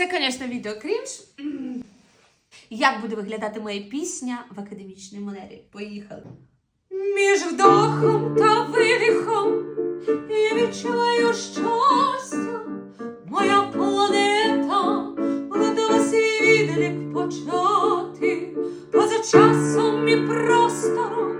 Це, звісно, відео крінж. Як буде виглядати моя пісня в академічній манері? Поїхали. Між вдохом та видихом я відчуваю щастя. Моя планета готова свій відлік почати. Поза часом і простором,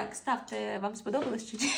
Так, ставте, вам сподобалось чи ні?